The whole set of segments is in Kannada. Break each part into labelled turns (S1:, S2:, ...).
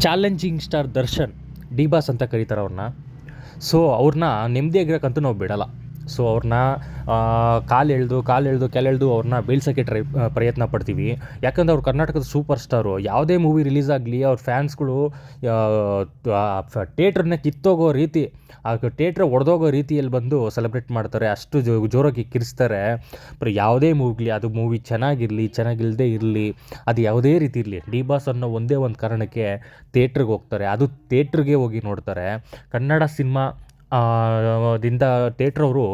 S1: Challenging star Darshan D boss ಅಂತ ಕರೀತಾರೆ ಅವ್ರನ್ನ. ಸೊ ಅವ್ರನ್ನ ನೆಮ್ಮದಿಯಾಗಿರೋಕ್ಕಂತೂ ನಾವು ಬಿಡಲ್ಲ. ಸೊ ಅವ್ರನ್ನ ಕಾಲು ಎಳೆದು ಕಾಲು ಎಳೆದು ಕೆಲೆಳ್ದು ಅವ್ರನ್ನ ಬೀಳ್ಸೋಕ್ಕೆ ಟ್ರೈ ಪ್ರಯತ್ನ ಪಡ್ತೀವಿ. ಯಾಕಂದ್ರೆ ಅವ್ರು ಕರ್ನಾಟಕದ ಸೂಪರ್ ಸ್ಟಾರು. ಯಾವುದೇ ಮೂವಿ ರಿಲೀಸ್ ಆಗಲಿ, ಅವ್ರ ಫ್ಯಾನ್ಸ್ಗಳು ಥಿಯೇಟ್ರನ್ನ ಕಿತ್ತೋಗೋ ರೀತಿ, ಆ, ಥಿಯೇಟ್ರ್ ಒಡೆದೋಗೋ ರೀತಿಯಲ್ಲಿ ಬಂದು ಸೆಲೆಬ್ರೇಟ್ ಮಾಡ್ತಾರೆ. ಅಷ್ಟು ಜೋ, ಜೋರಾಗಿ ಕಿರಿಸ್ತಾರೆ. ಬರೀ ಯಾವುದೇ ಮೂವಿಗ್ಲಿ, ಅದು ಮೂವಿ ಚೆನ್ನಾಗಿರಲಿ ಚೆನ್ನಾಗಿಲ್ಲದೆ ಇರಲಿ, ಅದು ಯಾವುದೇ ರೀತಿ ಇರಲಿ, ಡಿ ಬಾಸ್ ಅನ್ನೋ ಒಂದೇ ಒಂದು ಕಾರಣಕ್ಕೆ ಥಿಯೇಟ್ರಿಗೆ ಹೋಗ್ತಾರೆ. ಅದು ಥಿಯೇಟ್ರಿಗೆ ಹೋಗಿ ನೋಡ್ತಾರೆ. ಕನ್ನಡ ಸಿನಿಮಾ ದಿಂದ ಥಿಯೇಟ್ರವರು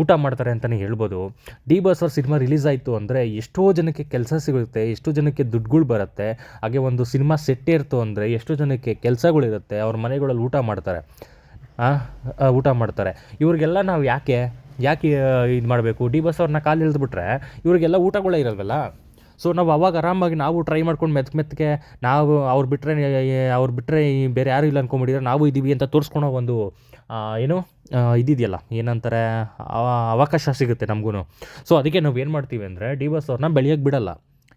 S1: ಊಟ ಮಾಡ್ತಾರೆ ಅಂತಲೇ ಹೇಳ್ಬೋದು. ಡಿ ಬಸ್ ಅವ್ರ ಸಿನಿಮಾ ರಿಲೀಸ್ ಆಯಿತು ಅಂದರೆ ಎಷ್ಟೋ ಜನಕ್ಕೆ ಕೆಲಸ ಸಿಗುತ್ತೆ, ಎಷ್ಟೋ ಜನಕ್ಕೆ ದುಡ್ಡುಗಳು ಬರುತ್ತೆ, ಹಾಗೆ ಒಂದು ಸಿನಿಮಾ ಸೆಟ್ಟೇ ಇರ್ತು ಅಂದರೆ ಎಷ್ಟೋ ಜನಕ್ಕೆ ಕೆಲಸಗಳಿರುತ್ತೆ ಅವ್ರ ಮನೆಗಳಲ್ಲಿ ಊಟ ಮಾಡ್ತಾರೆ. ಊಟ ಮಾಡ್ತಾರೆ. ಇವ್ರಿಗೆಲ್ಲ ನಾವು ಯಾಕೆ ಯಾಕೆ ಇದು ಮಾಡಬೇಕು? ಡಿ ಬಸ್ ಅವ್ರನ್ನ ಕಾಲು ಇಳಿದ್ಬಿಟ್ರೆ ಇವ್ರಿಗೆಲ್ಲ ಊಟಗಳೇ ಇರಲ್ವಲ್ಲ? ಸೊ ನಾವು ಅವಾಗ ಆರಾಮಾಗಿ ನಾವು ಟ್ರೈ ಮಾಡ್ಕೊಂಡು ಮೆತ್ತ ಮೆತ್ತಗೆ ನಾವು ಅವ್ರು ಬಿಟ್ಟರೆ ಅವ್ರು ಬಿಟ್ಟರೆ ಬೇರೆ ಯಾರೂ ಇಲ್ಲ ಅಂದ್ಕೊಂಬಿಟ್ಟಿದ್ರೆ ನಾವು ಇದ್ದೀವಿ ಅಂತ ತೋರಿಸ್ಕೊಳೋ ಒಂದು ಏನು ಇದಿದೆಯಲ್ಲ, ಏನಂತಾರೆ ಅವ- ಅವಕಾಶ ಸಿಗುತ್ತೆ ನಮಗೂ ಸೊ ಅದಕ್ಕೆ ನಾವು ಏನು ಮಾಡ್ತೀವಿ ಅಂದರೆ ಡಿ ಬಸ್ ಅವ್ರನ್ನ ಬೆಳೆಯೋಕ್ಕೆ ಬಿಡಲ್ಲ.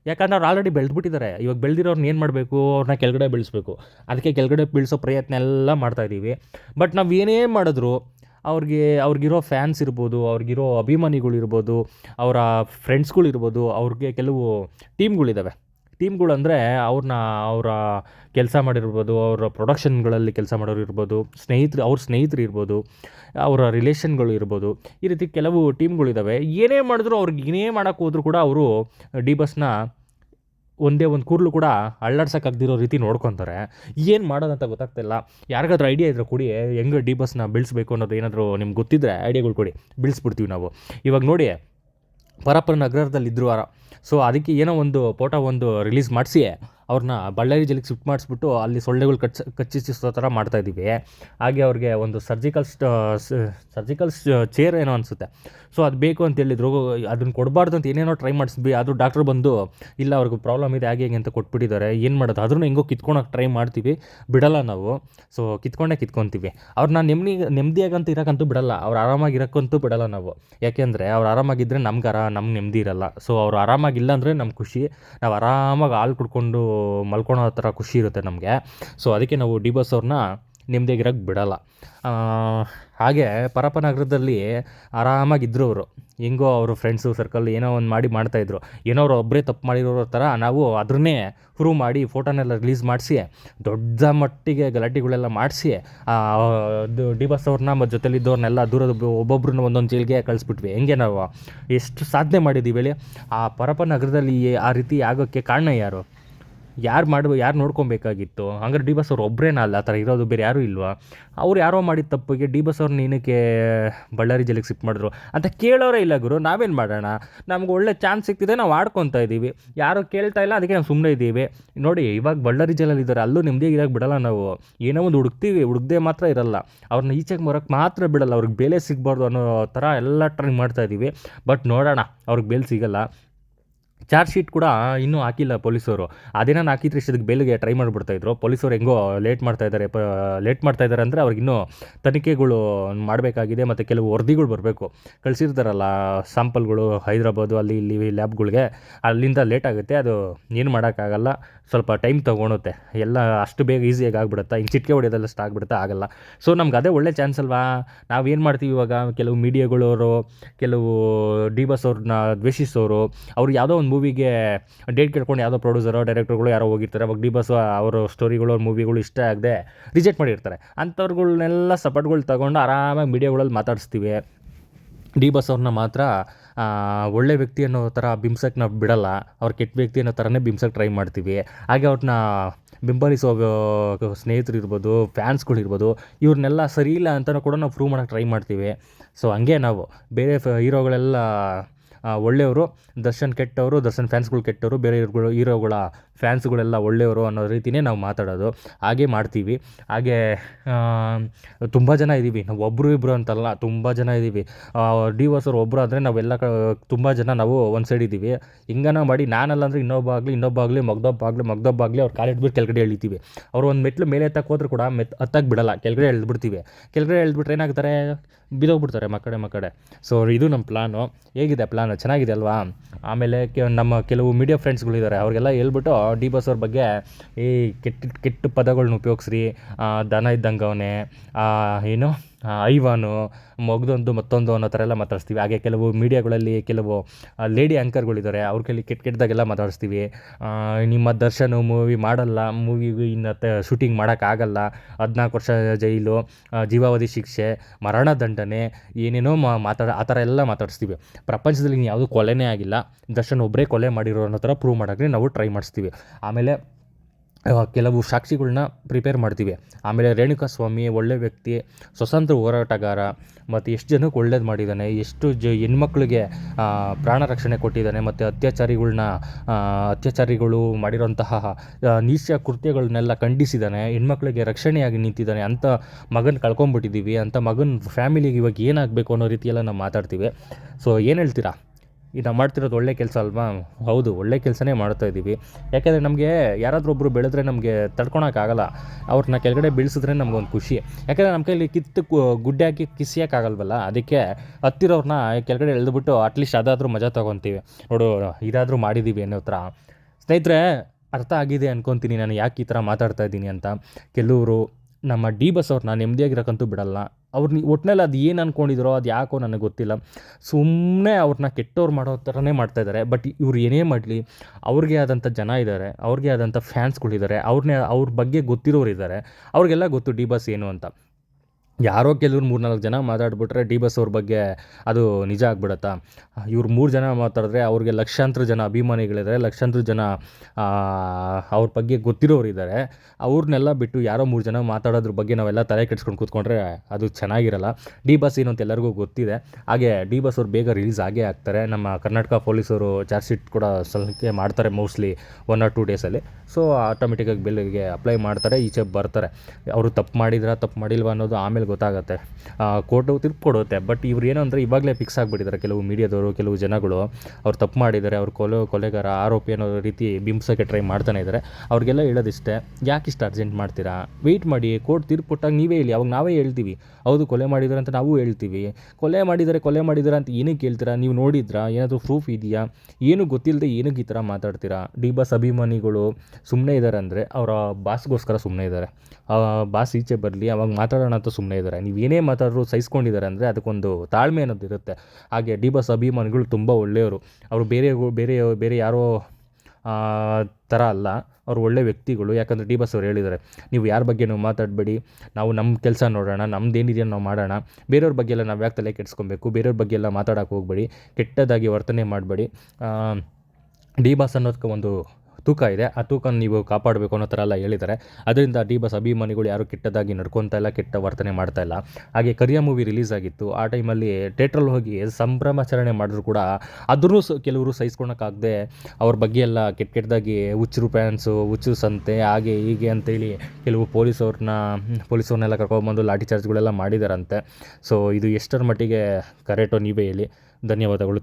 S1: ಯಾಕಂದ್ರೆ ಅವ್ರು ಆಲ್ರೆಡಿ ಬೆಳೆದ್ಬಿಟ್ಟಿದ್ದಾರೆ ಇವಾಗ ಬೆಳೆದಿರೋರ್ನ ಏನು ಮಾಡಬೇಕು? ಅವ್ರನ್ನ ಕೆಳಗಡೆ ಬೆಳೆಸ್ಬೇಕು. ಅದಕ್ಕೆ ಕೆಳಗಡೆ ಬೀಳಿಸೋ ಪ್ರಯತ್ನ ಎಲ್ಲ ಮಾಡ್ತಾಯಿದ್ದೀವಿ ಬಟ್ ನಾವು ಏನೇ ಮಾಡಿದ್ರು ಅವ್ರಿಗೆ, ಅವ್ರಿಗಿರೋ ಫ್ಯಾನ್ಸ್ ಇರ್ಬೋದು, ಅವ್ರಿಗಿರೋ ಅಭಿಮಾನಿಗಳಿರ್ಬೋದು, ಅವರ ಫ್ರೆಂಡ್ಸ್ಗಳಿರ್ಬೋದು ಅವ್ರಿಗೆ ಕೆಲವು ಟೀಮ್ಗಳಿದ್ದಾವೆ ಟೀಮ್ಗಳಂದರೆ ಅವ್ರನ್ನ ಅವರ ಕೆಲಸ ಮಾಡಿರ್ಬೋದು, ಅವರ ಪ್ರೊಡಕ್ಷನ್ಗಳಲ್ಲಿ ಕೆಲಸ ಮಾಡೋರು ಇರ್ಬೋದು, ಸ್ನೇಹಿತರು, ಅವ್ರ ಸ್ನೇಹಿತರು ಇರ್ಬೋದು, ಅವರ ರಿಲೇಷನ್ಗಳು ಇರ್ಬೋದು, ಈ ರೀತಿ ಕೆಲವು ಟೀಮ್ಗಳಿದ್ದಾವೆ ಏನೇ ಮಾಡಿದ್ರು ಅವ್ರಿಗೆ ಏನೇ ಮಾಡೋಕ್ಕೆ ಹೋದರೂ ಕೂಡ ಅವರು ಡಿ ಬಸ್ನ ಒಂದೇ ಒಂದು ಕೂರ್ಲು ಕೂಡ ಅಳ್ಳಾಡ್ಸೋಕ್ಕಾಗ್ದಿರೋ ರೀತಿ ನೋಡ್ಕೊತಾರೆ. ಏನು ಮಾಡೋದಂತ ಗೊತ್ತಾಗ್ತಿಲ್ಲ ಯಾರಿಗಾದ್ರೂ ಐಡಿಯಾ ಇದ್ರೆ ಕೊಡಿ, ಹೆಂಗೆ ಡಿ ಬಸ್ನ ಬೆಳೆಸ್ಬೇಕು ಅನ್ನೋದು ಏನಾದರೂ ನಿಮ್ಗೆ ಗೊತ್ತಿದ್ದರೆ ಐಡಿಯಾಗಳು ಕೊಡಿ, ಬೆಳೆಸ್ಬಿಡ್ತೀವಿ ನಾವು. ಇವಾಗ ನೋಡಿ ಪರಪ್ಪನ ನಗರದಲ್ಲಿ ಇದ್ರು ವಾರ. ಸೊ ಅದಕ್ಕೆ ಏನೋ ಒಂದು ಫೋಟೋ ಒಂದು ರಿಲೀಸ್ ಮಾಡಿಸಿ ಅವ್ರನ್ನ ಬಳ್ಳಾರಿ ಜಿಲ್ಲೆಗೆ ಶಿಫ್ಟ್ ಮಾಡಿಸ್ಬಿಟ್ಟು ಅಲ್ಲಿ ಸೊಳ್ಳೆಗಳು ಕಚ್ಚ ಕಚ್ಚಿಸೋ ಥರ ಮಾಡ್ತಾಯಿದ್ದೀವಿ ಹಾಗೆ ಅವ್ರಿಗೆ ಒಂದು ಸರ್ಜಿಕಲ್ ಸರ್ಜಿಕಲ್ ಚೇರ್ ಏನೋ ಅನಿಸುತ್ತೆ. ಸೊ ಅದು ಬೇಕು ಅಂತ ಹೇಳಿದ್ರು ಅದನ್ನು ಕೊಡಬಾರ್ದು ಅಂತ ಏನೇನೋ ಟ್ರೈ ಮಾಡಿಸ್ಬಿ ಆದರೂ ಡಾಕ್ಟ್ರ್ ಬಂದು, ಇಲ್ಲ ಅವ್ರಿಗೆ ಪ್ರಾಬ್ಲಮ್ ಇದೆ, ಹಾಗೆ ಹೇಗೆ ಅಂತ ಕೊಟ್ಬಿಟ್ಟಿದ್ದಾರೆ. ಏನು ಮಾಡೋದು? ಅದನ್ನು ಹೆಂಗೋ ಕಿತ್ಕೊಳಕ್ಕೆ ಟ್ರೈ ಮಾಡ್ತೀವಿ. ಬಿಡಲ್ಲ ನಾವು. ಸೊ ಕಿತ್ಕೊಂಡೇ ಕಿತ್ಕೊತೀವಿ. ಅವ್ರನ್ನ ನೆಮ್ಮದಿ, ನೆಮ್ಮದಿಯಾಗಂತ ಇರೋಕ್ಕಂತೂ ಬಿಡಲ್ಲ. ಅವ್ರು ಆರಾಮಾಗಿರೋಕ್ಕಂತೂ ಬಿಡಲ್ಲ ನಾವು. ಯಾಕೆಂದರೆ ಅವ್ರು ಆರಾಮಾಗಿದ್ದರೆ ನಮ್ಗೆ ಆರಾ, ನಮ್ಗೆ ನೆಮ್ಮದಿ ಇರಲ್ಲ. ಸೊ ಅವ್ರು ಆರಾಮಾಗಿಲ್ಲ ಅಂದರೆ ನಮ್ಮ ಖುಷಿ. ನಾವು ಆರಾಮಾಗಿ ಹಾಲು ಕುಡ್ಕೊಂಡು ಮಲ್ಕೊಳೋ ಥರ ಖುಷಿ ಇರುತ್ತೆ ನಮಗೆ. ಸೊ ಅದಕ್ಕೆ ನಾವು ಡಿ ಬಸ್ ಅವ್ರನ್ನ ನೆಮ್ಮದಿಯಾಗಿರೋಕ್ಕೆ ಬಿಡೋಲ್ಲ. ಹಾಗೆ ಪರಪನಗರದಲ್ಲಿ ಆರಾಮಾಗಿದ್ದರು ಅವರು. ಹೆಂಗೋ ಅವರು ಫ್ರೆಂಡ್ಸು ಸರ್ಕಲ್ ಏನೋ ಒಂದು ಮಾಡಿ ಮಾಡ್ತಾಯಿದ್ರು ಏನೋ ಅವ್ರು ಒಬ್ಬರೇ ತಪ್ಪು ಮಾಡಿರೋ ಥರ ನಾವು ಅದನ್ನೇ ಪ್ರೂವ್ ಮಾಡಿ ಫೋಟೋನೆಲ್ಲ ರಿಲೀಸ್ ಮಾಡಿಸಿ, ದೊಡ್ಡ ಮಟ್ಟಿಗೆ ಗಲಾಟೆಗಳೆಲ್ಲ ಮಾಡಿಸಿ ಡಿ ಬಸ್ ಅವ್ರನ್ನ ಮತ್ತು ಜೊತೆಲಿದ್ದವ್ರನ್ನೆಲ್ಲ ದೂರದ ಒಬ್ಬೊಬ್ರನ್ನ ಒಂದೊಂದು ಜೈಲಿಗೆ ಕಳಿಸ್ಬಿಟ್ವಿ. ಹೆಂಗೆ ನಾವು? ಎಷ್ಟು ಸಾಧನೆ ಮಾಡಿದ್ದೀವಿ ಹೇಳಿ. ಆ ಪರಪನಗರದಲ್ಲಿ ಆ ರೀತಿ ಆಗೋಕ್ಕೆ ಕಾರಣ ಯಾರು? ಯಾರು ಮಾಡ್ಬೇಕು ಯಾರು ನೋಡ್ಕೊಬೇಕಾಗಿತ್ತು? ಹಂಗಾರೆ ಡಿ ಬಸ್ ಅವ್ರು ಒಬ್ಬರೇನ ಅಲ್ಲ? ಆ ಥರ ಇರೋದು ಬೇರೆ ಯಾರೂ ಇಲ್ವಾ? ಅವ್ರು ಯಾರೋ ಮಾಡಿದ ತಪ್ಪಿಗೆ ಡಿ ಬಸ್ ಅವ್ರನ್ನ ಏನಕ್ಕೆ ಬಳ್ಳಾರಿ ಜಿಲ್ಲೆಗೆ ಶಿಫ್ಟ್ ಮಾಡಿದ್ರು ಅಂತ ಕೇಳೋರೇ ಇಲ್ಲ ಗುರು. ನಾವೇನು ಮಾಡೋಣ? ನಮ್ಗೆ ಒಳ್ಳೆ ಚಾನ್ಸ್ ಸಿಗ್ತಿದೆ, ನಾವು ಆಡ್ಕೊತಾ ಇದ್ದೀವಿ. ಯಾರೂ ಕೇಳ್ತಾ ಇಲ್ಲ, ಅದಕ್ಕೆ ನಾವು ಸುಮ್ಮನೆ ಇದ್ದೀವಿ. ನೋಡಿ, ಇವಾಗ ಬಳ್ಳಾರಿ ಜಿಲ್ಲೆಯಲ್ಲಿ ಇದ್ದಾರೆ, ಅಲ್ಲೂ ನೆಮ್ಮದಿಯಾಗಿರೋಕೆ ಬಿಡಲ್ಲ ನಾವು. ಏನೋ ಒಂದು ಹುಡುಕ್ತೀವಿ, ಹುಡುಕ್ದೆ ಮಾತ್ರ ಇರಲ್ಲ. ಅವ್ರನ್ನ ಈಚೆಗೆ ಬರೋಕ್ಕೆ ಮಾತ್ರ ಬಿಡಲ್ಲ, ಅವ್ರಿಗೆ ಬೇಲೆ ಸಿಗಬಾರ್ದು ಅನ್ನೋ ಥರ ಎಲ್ಲ ಟ್ರೈ ಮಾಡ್ತಾ ಇದ್ದೀವಿ. ಬಟ್ ನೋಡೋಣ, ಅವ್ರಿಗೆ ಬೇಲೆ ಸಿಗಲ್ಲ. ಚಾರ್ಜ್ ಶೀಟ್ ಕೂಡ ಇನ್ನೂ ಹಾಕಿಲ್ಲ ಪೊಲೀಸರು. ಅದೇನೋ ಹಾಕಿದ್ರೆ ಇಷ್ಟಕ್ಕೆ ಬೇಲಿಗೆ ಟ್ರೈ ಮಾಡಿಬಿಡ್ತಾಯಿದ್ರು ಪೊಲೀಸರು ಹೆಂಗೋ ಲೇಟ್ ಮಾಡ್ತಾ ಇದ್ದಾರೆ ಲೇಟ್ ಮಾಡ್ತಾ ಇದ್ದಾರೆ ಅಂದರೆ ಅವ್ರಿಗೆ ಇನ್ನೂ ತನಿಖೆಗಳು ಮಾಡಬೇಕಾಗಿದೆ ಮತ್ತು ಕೆಲವು ವರದಿಗಳು ಬರಬೇಕು. ಕಳಿಸಿರ್ತಾರಲ್ಲ ಸ್ಯಾಂಪಲ್ಗಳು ಹೈದ್ರಾಬಾದು ಅಲ್ಲಿ ಇಲ್ಲಿ ಲ್ಯಾಬ್ಗಳಿಗೆ. ಅಲ್ಲಿಂದ ಲೇಟ್ ಆಗುತ್ತೆ, ಅದು ಏನು ಮಾಡೋಕ್ಕಾಗಲ್ಲ. ಸ್ವಲ್ಪ ಟೈಮ್ ತೊಗೊಳುತ್ತೆ. ಎಲ್ಲ ಅಷ್ಟು ಬೇಗ ಈಸಿಯಾಗಿ ಆಗ್ಬಿಡುತ್ತಾ ಹಿಂಗೆ ಚಿಟಿಕೆ ಹೊಡೆಯೋದೆಲ್ಲ ಅಷ್ಟು ಆಗ್ಬಿಡುತ್ತಾ, ಆಗಲ್ಲ. ಸೊ ನಮ್ಗೆ ಅದೇ ಒಳ್ಳೆ ಚಾನ್ಸ್ ಅಲ್ವಾ? ನಾವು ಏನು ಮಾಡ್ತೀವಿ ಇವಾಗ? ಕೆಲವು ಮೀಡಿಯಾಗಳವರು ಕೆಲವು ಡಿ ಬಸ್ ಅವ್ರನ್ನ ದ್ವೇಷಿಸೋರು, ಅವ್ರು ಯಾವುದೋ ಒಂದು ಮೂವಿಗೆ ಡೇಟ್ ಕೇಳ್ಕೊಂಡು ಯಾವುದೋ ಪ್ರೊಡ್ಯೂಸರೋ ಡೈರೆಕ್ಟರ್ಗಳು ಯಾರೋ ಹೋಗಿರ್ತಾರೆ. ಅವಾಗ ಡಿ ಬಸ್ ಅವರ ಸ್ಟೋರಿಗಳು ಅವ್ರ ಮೂವಿಗಳು ಇಷ್ಟ ಆಗದೆ ರಿಜೆಕ್ಟ್ ಮಾಡಿರ್ತಾರೆ. ಅಂಥವ್ರುಗಳ್ನೆಲ್ಲ ಸಪೋರ್ಟ್ಗಳು ತಗೊಂಡು ಆರಾಮಾಗಿ ಮೀಡಿಯಾಗಳಲ್ಲಿ ಮಾತಾಡಿಸ್ತೀವಿ. ಡಿ ಬಸ್ ಅವ್ರನ್ನ ಮಾತ್ರ ಒಳ್ಳೆ ವ್ಯಕ್ತಿ ಅನ್ನೋ ಥರ ಬಿಂಬ್ಸಕ್ಕೆ ನಾವು ಬಿಡಲ್ಲ. ಅವ್ರ ಕೆಟ್ಟ ವ್ಯಕ್ತಿ ಅನ್ನೋ ಥರನೇ ಬಿಂಬ್ಸಕ್ಕೆ ಟ್ರೈ ಮಾಡ್ತೀವಿ. ಹಾಗೆ ಅವ್ರನ್ನ ಬೆಂಬಲಿಸೋ ಸ್ನೇಹಿತರು ಇರ್ಬೋದು ಫ್ಯಾನ್ಸ್ಗಳಿರ್ಬೋದು ಇವ್ರನ್ನೆಲ್ಲ ಸರಿ ಇಲ್ಲ ಅಂತಲೂ ಕೂಡ ನಾವು ಪ್ರೂವ್ ಮಾಡೋಕ್ಕೆ ಟ್ರೈ ಮಾಡ್ತೀವಿ. ಸೊ ಹಂಗೆ ನಾವು ಬೇರೆ ಫ ಹೀರೋಗಳೆಲ್ಲ ಒಳ್ಳೆಯವರು ದರ್ಶನ್ ಕೆಟ್ಟವರು ದರ್ಶನ್ ಫ್ಯಾನ್ಸ್ಗಳು ಕೆಟ್ಟವರು ಬೇರೆ ಇವ್ರುಗಳು ಹೀರೋಗಳ ಫ್ಯಾನ್ಸ್ಗಳೆಲ್ಲ ಒಳ್ಳೆಯವರು ಅನ್ನೋ ರೀತಿಯೇ ನಾವು ಮಾತಾಡೋದು. ಹಾಗೆ ಮಾಡ್ತೀವಿ. ಹಾಗೆ ತುಂಬ ಜನ ಇದ್ದೀವಿ ನಾವು ಒಬ್ಬರು ಇಬ್ಬರು ಅಂತಲ್ಲ, ತುಂಬ ಜನ ಇದ್ದೀವಿ ಡಿ ಒಬ್ಬರು ಆದರೆ ನಾವೆಲ್ಲ ಕ, ತುಂಬ ಜನ ನಾವು ಒಂದು ಸೈಡ್ ಇದ್ದೀವಿ ಹಿಂಗನ ಮಾಡಿ ನಾನಲ್ಲ ಅಂದರೆ ಇನ್ನೊಬ್ಬ ಆಗಲಿ ಇನ್ನೊಬ್ಬ ಆಗಲಿ, ಮಗ್ದೊಬ್ಬ ಆಗಲಿ ಮಗ್ದೊಬ್ಬ ಆಗಲಿ ಅವ್ರು ಕಾಲಿಟ್ಬಿಟ್ಟು ಕೆಳಗಡೆ ಎಳಿತೀವಿ. ಅವ್ರು ಒಂದು ಮೆಟ್ಲು ಮೇಲೆ ಎತ್ತಕ್ಕೆ ಹೋದ್ರೆ ಕೂಡ ಮೆತ್ ಹತ್ತಕ್ಕೆ ಬಿಡಲ್ಲ. ಕೆಳಗಡೆ ಎಳ್ದುಬಿಡ್ತೀವಿ. ಕೆಳಗಡೆ ಎಳ್ದುಬಿಟ್ರೆ ಏನಾಗ್ತಾರೆ? ಬಿದೋಗ್ಬಿಡ್ತಾರೆ ಮಕ್ಕಡೆ ಮಕ್ಕಡೆ ಸೊ ಇದು ನಮ್ಮ ಪ್ಲಾನು. ಹೇಗಿದೆ ಪ್ಲಾನು? ಚೆನ್ನಾಗಿದೆ ಅಲ್ವಾ? ಆಮೇಲೆ ಕೆ, ನಮ್ಮ ಕೆಲವು ಮೀಡಿಯಾ ಫ್ರೆಂಡ್ಸ್ಗಳಿದ್ದಾರೆ ಅವ್ರಿಗೆಲ್ಲ ಹೇಳ್ಬಿಟ್ಟು ಡಿ ಬಾಸ್ ಅವ್ರ ಬಗ್ಗೆ ಈ ಕೆಟ್ಟ ಕೆಟ್ಟ ಪದಗಳ್ನ ಉಪಯೋಗಿಸ್ರಿ. ದನ ಇದ್ದಂಗೆ ಅವನೇ. ಏನು? ಐವಾನು, ಮಗದೊಂದು, ಮತ್ತೊಂದು ಅನ್ನೋ ಥರ ಎಲ್ಲ ಮಾತಾಡಿಸ್ತೀವಿ. ಹಾಗೆ ಕೆಲವು ಮೀಡಿಯಾಗಳಲ್ಲಿ ಕೆಲವು ಲೇಡಿ ಆ್ಯಂಕರ್ಗಳಿದ್ದಾರೆ ಅವ್ರ ಕೈಲಿ ಕೆಟ್ಟ ಕೆಟ್ಟದಾಗೆಲ್ಲ ಮಾತಾಡಿಸ್ತೀವಿ. ನಿಮ್ಮ ದರ್ಶನ್ ಮೂವಿ ಮಾಡಲ್ಲ, ಮೂವಿ ಇನ್ನು ಶೂಟಿಂಗ್ ಮಾಡೋಕ್ಕಾಗಲ್ಲ, ಹದಿನಾಲ್ಕು ವರ್ಷ ಜೈಲು ಜೀವಾವಧಿ ಶಿಕ್ಷೆ ಮರಣದಂಡನೆ ಏನೇನೋ ಮಾತಾಡ, ಆ ಥರ ಎಲ್ಲ ಮಾತಾಡಿಸ್ತೀವಿ. ಪ್ರಪಂಚದಲ್ಲಿ ಯಾವುದೂ ಕೊಲೆನೇ ಆಗಿಲ್ಲ. ದರ್ಶನ್ ಒಬ್ಬರೇ ಕೊಲೆ ಮಾಡಿರೋ ಅನ್ನೋ ಥರ ಪ್ರೂವ್ ಮಾಡೋಕ್ಕೆ ನಾವು ಟ್ರೈ ಮಾಡಿಸ್ತೀವಿ. ಆಮೇಲೆ ಕೆಲವು ಸಾಕ್ಷಿಗಳ್ನ ಪ್ರಿಪೇರ್ ಮಾಡ್ತೀವಿ. ಆಮೇಲೆ ರೇಣುಕಾ ಸ್ವಾಮಿ ಒಳ್ಳೆಯ ವ್ಯಕ್ತಿ, ಸ್ವತಂತ್ರ ಹೋರಾಟಗಾರ, ಮತ್ತು ಎಷ್ಟು ಜನಕ್ಕೆ ಒಳ್ಳೇದು ಮಾಡಿದ್ದಾನೆ ಎಷ್ಟು ಜ, ಹೆಣ್ಮಕ್ಳಿಗೆ ಪ್ರಾಣ ರಕ್ಷಣೆ ಕೊಟ್ಟಿದ್ದಾನೆ ಮತ್ತು ಅತ್ಯಾಚಾರಿಗಳನ್ನ ಅತ್ಯಾಚಾರಿಗಳು ಮಾಡಿರೋಂತಹ ನೀಚ ಕೃತ್ಯಗಳನ್ನೆಲ್ಲ ಖಂಡಿಸಿದ್ದಾನೆ ಹೆಣ್ಮಕ್ಳಿಗೆ ರಕ್ಷಣೆಯಾಗಿ ನಿಂತಿದ್ದಾನೆ ಅಂಥ ಮಗನ ಕಳ್ಕೊಂಬಿಟ್ಟಿದ್ದೀವಿ ಅಂಥ ಮಗನ ಫ್ಯಾಮಿಲಿಗೆ ಇವಾಗ ಏನಾಗಬೇಕು ಅನ್ನೋ ರೀತಿಯೆಲ್ಲ ನಾವು ಮಾತಾಡ್ತೀವಿ. ಸೊ ಏನು ಹೇಳ್ತೀರಾ? ಇದು ನಾವು ಮಾಡ್ತಿರೋದು ಒಳ್ಳೆ ಕೆಲಸ ಅಲ್ವಾ? ಹೌದು, ಒಳ್ಳೆ ಕೆಲಸನೇ ಮಾಡ್ತಾ ಇದ್ದೀವಿ ಯಾಕೆಂದರೆ ನಮಗೆ ಯಾರಾದರೂ ಒಬ್ಬರು ಬೆಳೆದ್ರೆ ನಮಗೆ ತಡ್ಕೊಳಕ್ಕಾಗಲ್ಲ ಅವ್ರನ್ನ ಕೆಳಗಡೆ ಬೆಳೆಸಿದ್ರೆ ನಮಗೊಂದು ಖುಷಿ. ಯಾಕೆಂದರೆ ನಮ್ಮ ಕೈಲಿ ಕಿತ್ತು ಗುಡ್ಡೆ ಹಾಕಿ ಕಿಸಿಯೋಕ್ಕಾಗಲ್ವಲ್ಲ ಅದಕ್ಕೆ ಹತ್ತಿರೋರನ್ನ ಕೆಳಗಡೆ ಎಳೆದುಬಿಟ್ಟು ಅಟ್ಲೀಸ್ಟ್ ಅದಾದರೂ ಮಜಾ ತೊಗೊತೀವಿ. ನೋಡು, ಇದಾದರೂ ಮಾಡಿದ್ದೀವಿ ಅನ್ನೋ ಥರ ಸ್ನೇಹಿತರೆ, ಅರ್ಥ ಆಗಿದೆ ಅನ್ಕೊತೀನಿ ನಾನು ಯಾಕೆ ಈ ಥರ ಮಾತಾಡ್ತಾ ಇದ್ದೀನಿ ಅಂತ. ಕೆಲವರು ನಮ್ಮ ಡಿ ಬಸ್ ಅವ್ರನ್ನ ನೆಮ್ಮದಿಯಾಗಿರೋಕ್ಕಂತೂ ಬಿಡಲ್ಲ. ಅವ್ರನ್ನ ಒಟ್ನಲ್ಲಿ ಅದು ಏನು ಅಂದ್ಕೊಂಡಿದ್ರೋ ಅದು ಯಾಕೋ ನನಗೆ ಗೊತ್ತಿಲ್ಲ. ಸುಮ್ಮನೆ ಅವ್ರನ್ನ ಕೆಟ್ಟವ್ರು ಮಾಡೋ ಥರನೇ ಮಾಡ್ತಾಯಿದ್ದಾರೆ ಬಟ್ ಇವ್ರು ಏನೇ ಮಾಡಲಿ, ಅವ್ರಿಗೆ ಆದಂಥ ಜನ ಇದ್ದಾರೆ ಅವ್ರಿಗೆ ಆದಂಥ ಫ್ಯಾನ್ಸ್ಗಳಿದ್ದಾರೆ ಅವ್ರನ್ನೇ ಅವ್ರ ಬಗ್ಗೆ ಗೊತ್ತಿರೋರು ಇದ್ದಾರೆ ಅವ್ರಿಗೆಲ್ಲ ಗೊತ್ತು ಡಿ ಬಸ್ ಏನು ಅಂತ. ಯಾರೋ ಕೆಲವ್ರು ಮೂರು ನಾಲ್ಕು ಜನ ಮಾತಾಡ್ಬಿಟ್ರೆ ಡಿ ಬಸ್ ಅವ್ರ ಬಗ್ಗೆ ಅದು ನಿಜ ಆಗ್ಬಿಡತ್ತಾ? ಇವ್ರು ಮೂರು ಜನ ಮಾತಾಡಿದ್ರೆ ಅವ್ರಿಗೆ ಲಕ್ಷಾಂತರ ಜನ ಅಭಿಮಾನಿಗಳಿದ್ದಾರೆ, ಲಕ್ಷಾಂತರ ಜನ ಅವ್ರ ಬಗ್ಗೆ ಗೊತ್ತಿರೋರು ಇದ್ದಾರೆ. ಅವ್ರನ್ನೆಲ್ಲ ಬಿಟ್ಟು ಯಾರೋ ಮೂರು ಜನ ಮಾತಾಡೋದ್ರ ಬಗ್ಗೆ ನಾವೆಲ್ಲ ತಲೆ ಕೆಡ್ಸ್ಕೊಂಡು ಕೂತ್ಕೊಂಡ್ರೆ ಅದು ಚೆನ್ನಾಗಿರಲ್ಲ. ಡಿ ಬಸ್ ಏನು ಅಂತ ಎಲ್ಲರಿಗೂ ಗೊತ್ತಿದೆ. ಹಾಗೆ ಡಿ ಬಸ್ ಅವ್ರು ಬೇಗ ರಿಲೀಸ್ ಆಗೇ ಆಗ್ತಾರೆ. ನಮ್ಮ ಕರ್ನಾಟಕ ಪೊಲೀಸರು ಚಾರ್ಜ್ ಶೀಟ್ ಕೂಡ ಸಲಹೆ ಮಾಡ್ತಾರೆ ಮೋಸ್ಟ್ಲಿ ಒನ್ ಆರ್ ಟೂ ಡೇಸಲ್ಲಿ. ಸೊ, ಆಟೋಮೆಟಿಕ್ಕಾಗಿ ಬಿಲ್ಗೆ ಅಪ್ಲೈ ಮಾಡ್ತಾರೆ ಈಚೆ ಬರ್ತಾರೆ. ಅವರು ತಪ್ಪು ಮಾಡಿದ್ರ, ತಪ್ಪು ಮಾಡಿಲ್ವ ಅನ್ನೋದು ಆಮೇಲೆ ಗೊತ್ತಾಗುತ್ತೆ. ಕೋರ್ಟು ತೀರ್ಪು ಕೊಡುತ್ತೆ. ಬಟ್ ಇವ್ರು ಏನು ಅಂದರೆ ಇವಾಗಲೇ ಫಿಕ್ಸ್ ಆಗಿಬಿಟ್ಟಿದ್ದಾರೆ ಕೆಲವು ಮೀಡಿಯಾದವರು, ಕೆಲವು ಜನಗಳು ಅವ್ರು ತಪ್ಪು ಮಾಡಿದ್ದಾರೆ. ಅವ್ರು ಕೊಲೆ, ಕೊಲೆಗಾರ ಆರೋಪಿ ಅನ್ನೋ ರೀತಿ ಬಿಂಬಿಸೋಕ್ಕೆ ಟ್ರೈ ಮಾಡ್ತಾನೆ ಇದ್ದಾರೆ ಅವ್ರಿಗೆಲ್ಲ ಹೇಳೋದಿಷ್ಟೇ. ಯಾಕೆ ಇಷ್ಟು ಅರ್ಜೆಂಟ್ ಮಾಡ್ತೀರಾ? ವೆಯ್ಟ್ ಮಾಡಿ. ಕೋರ್ಟ್ ತೀರ್ಪು ಕೊಟ್ಟಾಗ ನೀವೇ ಹೇಳಿ. ಅವಾಗ ನಾವೇ ಹೇಳ್ತೀವಿ. ಹೌದು, ಕೊಲೆ ಮಾಡಿದ್ದಾರೆ ಅಂತ ನಾವು ಹೇಳ್ತೀವಿ. ಕೊಲೆ ಮಾಡಿದ್ದಾರೆ ಕೊಲೆ ಮಾಡಿದ್ದಾರೆ ಅಂತ ಏನಕ್ಕೆ ಹೇಳ್ತೀರಾ? ನೀವು ನೋಡಿದ್ರಾ? ಏನಾದರೂ ಪ್ರೂಫ್ ಇದೆಯಾ? ಏನು ಗೊತ್ತಿಲ್ಲದೆ ಏನಕ್ಕೆ ಈ ಥರ ಮಾತಾಡ್ತೀರಾ? ಡಿ ಬಾಸ್ ಅಭಿಮಾನಿಗಳು ಸುಮ್ಮನೆ ಇದ್ದಾರೆ ಅಂದರೆ ಅವರ ಬಾಸ್ಗೋಸ್ಕರ ಸುಮ್ಮನೆ ಇದ್ದಾರೆ ಬಾಸ್ ಈಚೆ ಬರಲಿ, ಅವಾಗ ಮಾತಾಡೋಣ ಅಂತ ಸುಮ್ಮನೆ ಇದ್ದಾರೆ. ನೀವು ಏನೇ ಮಾತಾಡಿದ್ರು ಸಹಿಸ್ಕೊಂಡಿದ್ದಾರೆ ಅಂದರೆ ಅದಕ್ಕೊಂದು ತಾಳ್ಮೆ ಅನ್ನೋದು ಇರುತ್ತೆ. ಹಾಗೆ ಡಿ ಬಸ್ ಅಭಿಮಾನಿಗಳು ತುಂಬ ಒಳ್ಳೆಯವರು. ಅವರು ಬೇರೆ ಬೇರೆ ಬೇರೆ ಯಾರೋ ಥರ ಅಲ್ಲ. ಅವರು ಒಳ್ಳೆ ವ್ಯಕ್ತಿಗಳು. ಯಾಕಂದರೆ ಡಿ ಬಸ್ ಅವ್ರು ಹೇಳಿದ್ದಾರೆ, ನೀವು ಯಾರ ಬಗ್ಗೆನೂ ಮಾತಾಡಬೇಡಿ. ನಾವು ನಮ್ಮ ಕೆಲಸ ನೋಡೋಣ. ನಮ್ದೇನಿದೆಯೋ ನಾವು ಮಾಡೋಣ. ಬೇರೆಯವ್ರ ಬಗ್ಗೆ ಎಲ್ಲ ನಾವು ಯಾಕೆ ತಲೆ ಕೆಡಿಸ್ಕೊಬೇಕು? ಬೇರೆಯವ್ರ ಬಗ್ಗೆ ಎಲ್ಲ ಮಾತಾಡೋಕೆ ಹೋಗಬೇಡಿ. ಕೆಟ್ಟದಾಗಿ ವರ್ತನೆ ಮಾಡಬೇಡಿ. ಡಿ ಬಾಸ್ ಅನ್ನೋದಕ್ಕೆ ಒಂದು ತೂಕ ಇದೆ, ಆ ತೂಕ ನೀವು ಕಾಪಾಡಬೇಕು ಅನ್ನೋ ಥರ ಎಲ್ಲ ಹೇಳಿದ್ದಾರೆ. ಅದರಿಂದ ಡಿ ಬಸ್ ಅಭಿಮಾನಿಗಳು ಯಾರು ಕೆಟ್ಟದಾಗಿ ನಡ್ಕೊತಾ ಇಲ್ಲ, ಕೆಟ್ಟ ವರ್ತನೆ ಮಾಡ್ತಾ ಇಲ್ಲ. ಹಾಗೆ ಕರಿಯ ಮೂವಿ ರಿಲೀಸ್ ಆಗಿತ್ತು. ಆ ಟೈಮಲ್ಲಿ ಥೇಟ್ರಲ್ಲಿ ಹೋಗಿ ಸಂಭ್ರಮಾಚರಣೆ ಮಾಡಿದ್ರು ಕೂಡ. ಅದ್ರೂ ಕೆಲವರು ಸಹಿಸ್ಕೊಳಕ್ಕಾಗದೆ ಅವ್ರ ಬಗ್ಗೆ ಎಲ್ಲ ಕೆಟ್ಟ ಕೆಟ್ಟದಾಗಿ ಹುಚ್ಚರು ಫ್ಯಾನ್ಸು ಹುಚ್ಚು ಸಂತೆ, ಹಾಗೆ ಹೀಗೆ ಅಂತೇಳಿ ಕೆಲವು ಪೊಲೀಸವ್ರನ್ನ, ಪೊಲೀಸವ್ರನ್ನೆಲ್ಲ ಕರ್ಕೊಂಡ್ಬಂದು ಲಾಠಿ ಚಾರ್ಜ್ಗಳೆಲ್ಲ ಮಾಡಿದಾರಂತೆ ಸೊ ಇದು ಎಷ್ಟರ ಮಟ್ಟಿಗೆ ಕರೆಕ್ಟು ನೀವೇ ಹೇಳಿ. ಧನ್ಯವಾದಗಳು.